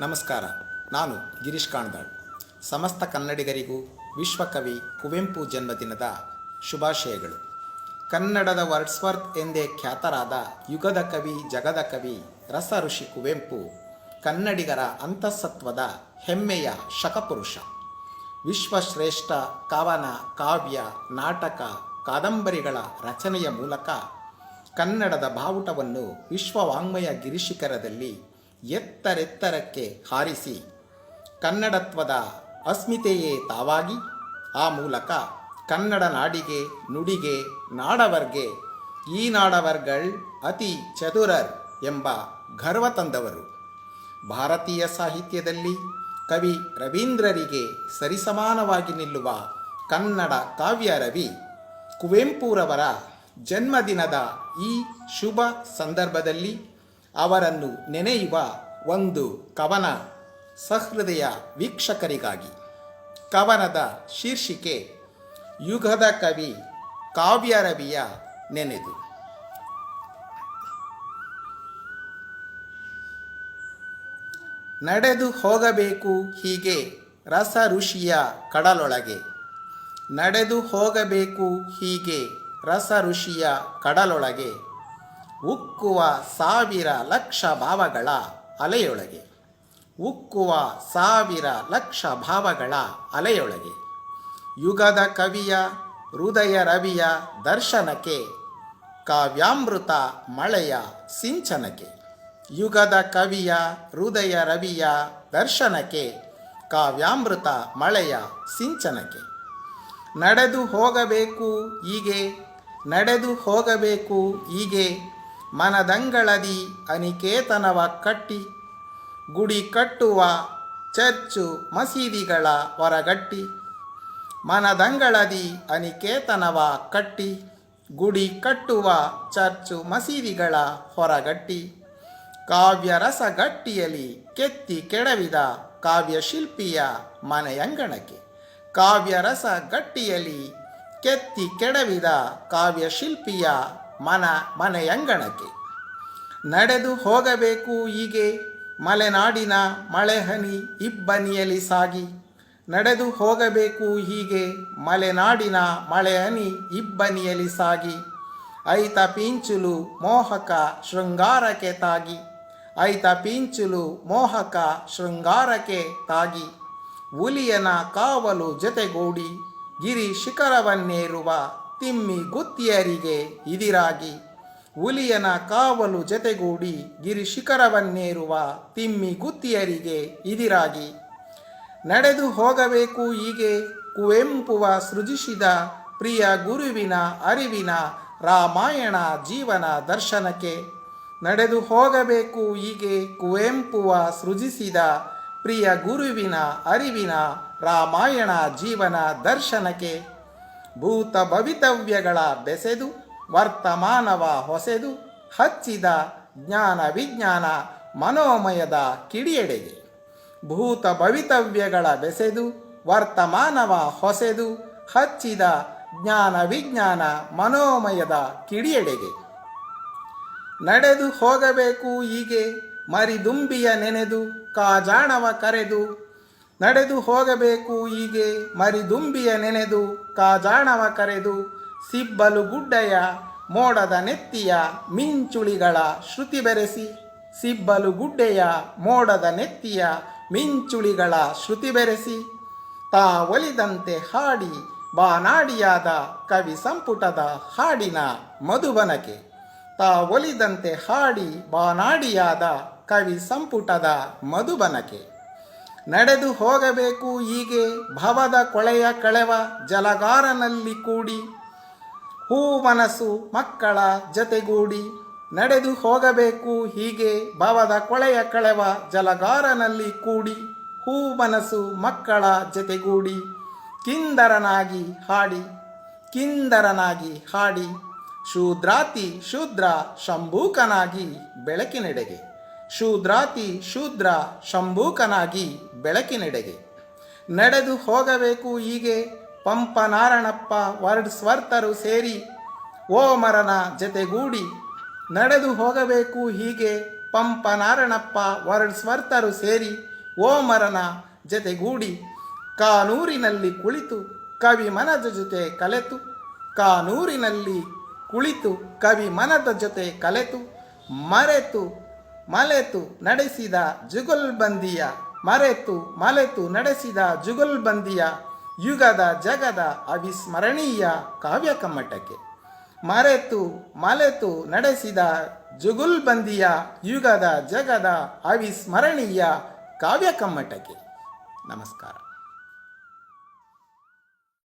ನಮಸ್ಕಾರ. ನಾನು ಗಿರೀಶ್ ಕಾಣ್ದಾಳ್. ಸಮಸ್ತ ಕನ್ನಡಿಗರಿಗೂ ವಿಶ್ವಕವಿ ಕುವೆಂಪು ಜನ್ಮದಿನದ ಶುಭಾಶಯಗಳು. ಕನ್ನಡದ ವರ್ಡ್ಸ್ವರ್ತ್ ಎಂದೇ ಖ್ಯಾತರಾದ ಯುಗದ ಕವಿ, ಜಗದ ಕವಿ ರಸ ಋಷಿ ಕುವೆಂಪು ಕನ್ನಡಿಗರ ಅಂತಃಸತ್ವದ ಹೆಮ್ಮೆಯ ಶಕಪುರುಷ. ವಿಶ್ವಶ್ರೇಷ್ಠ ಕವನ, ಕಾವ್ಯ, ನಾಟಕ, ಕಾದಂಬರಿಗಳ ರಚನೆಯ ಮೂಲಕ ಕನ್ನಡದ ಬಾವುಟವನ್ನು ವಿಶ್ವವಾಂಗ್ಮಯ ಗಿರಿಶಿಖರದಲ್ಲಿ ಎತ್ತರೆತ್ತರಕ್ಕೆ ಹಾರಿಸಿ ಕನ್ನಡತ್ವದ ಅಸ್ಮಿತೆಯೇ ತಾವಾಗಿ, ಆ ಮೂಲಕ ಕನ್ನಡ ನಾಡಿಗೆ, ನುಡಿಗೆ, ನಾಡವರ್ಗೆ, ಈ ನಾಡವರ್ಗಳ್ ಅತಿ ಚತುರರ್ ಎಂಬ ಗರ್ವ ತಂದವರು. ಭಾರತೀಯ ಸಾಹಿತ್ಯದಲ್ಲಿ ಕವಿ ರವೀಂದ್ರರಿಗೆ ಸರಿಸಮಾನವಾಗಿ ನಿಲ್ಲುವ ಕನ್ನಡ ಕಾವ್ಯ ರವಿ ಕುವೆಂಪುರವರ ಜನ್ಮದಿನದ ಈ ಶುಭ ಸಂದರ್ಭದಲ್ಲಿ ಅವರನ್ನು ನೆನೆಯುವ ಒಂದು ಕವನ ಸಹೃದಯ ವೀಕ್ಷಕರಿಗಾಗಿ. ಕವನದ ಶೀರ್ಷಿಕೆ, ಯುಗದ ಕವಿ ಕಾವ್ಯ ರವಿಯ ನೆನೆದು ನಡೆದು ಹೋಗಬೇಕು ಹೀಗೆ ರಸ ಋಷಿಯ ಕಡಲೊಳಗೆ. ನಡೆದು ಹೋಗಬೇಕು ಹೀಗೆ ರಸ ಋಷಿಯ ಕಡಲೊಳಗೆ. ಉಕ್ಕುವ ಸಾವಿರ ಲಕ್ಷ ಭಾವಗಳ ಅಲೆಯೊಳಗೆ. ಉಕ್ಕುವ ಸಾವಿರ ಲಕ್ಷ ಭಾವಗಳ ಅಲೆಯೊಳಗೆ. ಯುಗದ ಕವಿಯ, ಹೃದಯ ರವಿಯ ದರ್ಶನಕ್ಕೆ, ಕಾವ್ಯಾಮೃತ ಮಳೆಯ ಸಿಂಚನಕ್ಕೆ. ಯುಗದ ಕವಿಯ, ಹೃದಯ ರವಿಯ ದರ್ಶನಕ್ಕೆ, ಕಾವ್ಯಾಮೃತ ಮಳೆಯ ಸಿಂಚನಕ್ಕೆ. ನಡೆದು ಹೋಗಬೇಕು ಹೀಗೆ, ನಡೆದು ಹೋಗಬೇಕು ಹೀಗೆ ಮನದಂಗಳದಿ ಅನಿಕೇತನವ ಕಟ್ಟಿ, ಗುಡಿ ಕಟ್ಟುವ ಚರ್ಚು ಮಸೀದಿಗಳ ಹೊರಗಟ್ಟಿ. ಮನದಂಗಳದಿ ಅನಿಕೇತನವ ಕಟ್ಟಿ, ಗುಡಿ ಕಟ್ಟುವ ಚರ್ಚು ಮಸೀದಿಗಳ ಹೊರಗಟ್ಟಿ. ಕಾವ್ಯ ರಸಗಟ್ಟಿಯಲ್ಲಿ ಕೆತ್ತಿ ಕೆಡವಿದ ಕಾವ್ಯ ಶಿಲ್ಪಿಯ ಮನೆಯಂಗಣಕ್ಕೆ. ಕಾವ್ಯ ರಸ ಕೆತ್ತಿ ಕೆಡವಿದ ಕಾವ್ಯ ಶಿಲ್ಪಿಯ ಮನ ಮನೆಯಂಗಣಕ್ಕೆ ನಡೆದು ಹೋಗಬೇಕು ಹೀಗೆ ಮಲೆನಾಡಿನ ಮಳೆಹನಿ ಇಬ್ಬನಿಯಲ್ಲಿ ಸಾಗಿ. ನಡೆದು ಹೋಗಬೇಕು ಹೀಗೆ ಮಲೆನಾಡಿನ ಮಳೆಹನಿ ಇಬ್ಬನಿಯಲ್ಲಿ ಸಾಗಿ. ಐತ ಪಿಂಚುಲು ಮೋಹಕ ಶೃಂಗಾರಕ್ಕೆ ತಾಗಿ. ಐತ ಪಿಂಚುಲು ಮೋಹಕ ಶೃಂಗಾರಕ್ಕೆ ತಾಗಿ. ಹುಲಿಯನ ಕಾವಲು ಜೊತೆಗೂಡಿ ಗಿರಿ ಶಿಖರವನ್ನೇರುವ ತಿಮ್ಮಿ ಗುತ್ತಿಯರಿಗೆ ಇದಿರಾಗಿ. ಹುಲಿಯನ ಕಾವಲು ಜತೆಗೂಡಿ ಗಿರಿ ಶಿಖರವನ್ನೇರುವ ತಿಮ್ಮಿ ಗುತ್ತಿಯರಿಗೆ ಇದಿರಾಗಿ. ನಡೆದು ಹೋಗಬೇಕು ಹೀಗೆ ಕುವೆಂಪುವ ಸೃಜಿಸಿದ ಪ್ರಿಯ ಗುರುವಿನ ಅರಿವಿನ ರಾಮಾಯಣ ಜೀವನ ದರ್ಶನಕ್ಕೆ. ನಡೆದು ಹೋಗಬೇಕು ಹೀಗೆ ಕುವೆಂಪುವ ಸೃಜಿಸಿದ ಪ್ರಿಯ ಗುರುವಿನ ಅರಿವಿನ ರಾಮಾಯಣ ಜೀವನ ದರ್ಶನಕ್ಕೆ. ಭೂತ ಭವಿತವ್ಯಗಳ ಬೆಸೆದು, ವರ್ತಮಾನವ ಹೊಸೆದು, ಹಚ್ಚಿದ ಜ್ಞಾನ ವಿಜ್ಞಾನ ಮನೋಮಯದ ಕಿಡಿಯೆಡೆಗೆ. ಭೂತ ಭವಿತವ್ಯಗಳ ಬೆಸೆದು, ವರ್ತಮಾನವ ಹೊಸೆದು, ಹಚ್ಚಿದ ಜ್ಞಾನ ವಿಜ್ಞಾನ ಮನೋಮಯದ ಕಿಡಿಯೆಡೆಗೆ. ನಡೆದು ಹೋಗಬೇಕು ಹೀಗೆ, ಮರಿದುಂಬಿಯ ನೆನೆದು, ಕಾಜಾಣವ ಕರೆದು ನಡೆದು ಹೋಗಬೇಕು ಹೀಗೆ ಮರಿದುಂಬಿಯ ನೆನೆದು, ಕಾಜಾಣವ ಕರೆದು, ಸಿಬ್ಬಲು ಗುಡ್ಡೆಯ ಮೋಡದ ನೆತ್ತಿಯ ಮಿಂಚುಳಿಗಳ ಶ್ರುತಿ ಬೆರೆಸಿ, ಸಿಬ್ಬಲು ಗುಡ್ಡೆಯ ಮೋಡದ ನೆತ್ತಿಯ ಮಿಂಚುಳಿಗಳ ಶ್ರುತಿ ಬೆರೆಸಿ, ತಾ ಒಲಿದಂತೆ ಹಾಡಿ ಬಾನಾಡಿಯಾದ ಕವಿ ಸಂಪುಟದ ಹಾಡಿನ ಮಧುಬನಕೆ, ತಾ ಒಲಿದಂತೆ ಹಾಡಿ ಬಾನಾಡಿಯಾದ ಕವಿ ಸಂಪುಟದ ಮಧುಬನಕೆ. ನಡೆದು ಹೋಗಬೇಕು ಹೀಗೆ ಭವದ ಕೊಳೆಯ ಕಳೆವ ಜಲಗಾರನಲ್ಲಿ ಕೂಡಿ, ಹೂ ಮನಸ್ಸು ಮಕ್ಕಳ ಜತೆಗೂಡಿ, ನಡೆದು ಹೋಗಬೇಕು ಹೀಗೆ ಭವದ ಕೊಳೆಯ ಕಳೆವ ಜಲಗಾರನಲ್ಲಿ ಕೂಡಿ, ಹೂ ಮನಸ್ಸು ಮಕ್ಕಳ ಜತೆಗೂಡಿ, ಕಿಂದರನಾಗಿ ಹಾಡಿ ಕಿಂದರನಾಗಿ ಹಾಡಿ, ಶೂದ್ರಾತಿ ಶೂದ್ರ ಶಂಭೂಕನಾಗಿ ಬೆಳಕಿನೆಡೆಗೆ, ಶೂದ್ರಾತಿ ಶೂದ್ರ ಶಂಭೂಕನಾಗಿ ಬೆಳಕಿನೆಡೆಗೆ. ನಡೆದು ಹೋಗಬೇಕು ಹೀಗೆ ಪಂಪ ನಾರಣಪ್ಪ ವರ್ಡ್ ಸ್ವರ್ತರು ಸೇರಿ ಓಮರನ ಜತೆಗೂಡಿ. ನಡೆದು ಹೋಗಬೇಕು ಹೀಗೆ ಪಂಪ ನಾರಣಪ್ಪ ವರ್ಡ್ಸ್ವರ್ತರು ಸೇರಿ ಓಮರನ ಜತೆಗೂಡಿ. ಕಾನೂರಿನಲ್ಲಿ ಕುಳಿತು ಕವಿ ಮನದ ಜೊತೆ ಕಲೆತು. ಕಾನೂರಿನಲ್ಲಿ ಕುಳಿತು ಕವಿ ಮನದ ಜೊತೆ ಕಲೆತು. ಮರೆತು ಮಲೆತು ನಡೆಸಿದ ಜುಗಲ್ಬಂದಿಯ ಮರೆತು, ಮಲೆತು ನಡೆಸಿದ ಜುಗಲ್ಬಂದಿಯ ಯುಗದ ಜಗದ ಅವಿಸ್ಮರಣೀಯ ಕಾವ್ಯ ಕಮ್ಮಟಕ್ಕೆ. ಮರೆತು, ಮಲೆತು ನಡೆಸಿದ ಜುಗುಲ್ಬಂದಿಯ ಯುಗದ ಜಗದ ಅವಿಸ್ಮರಣೀಯ ಕಾವ್ಯ ಕಮ್ಮಟಕ್ಕೆ. ನಮಸ್ಕಾರ.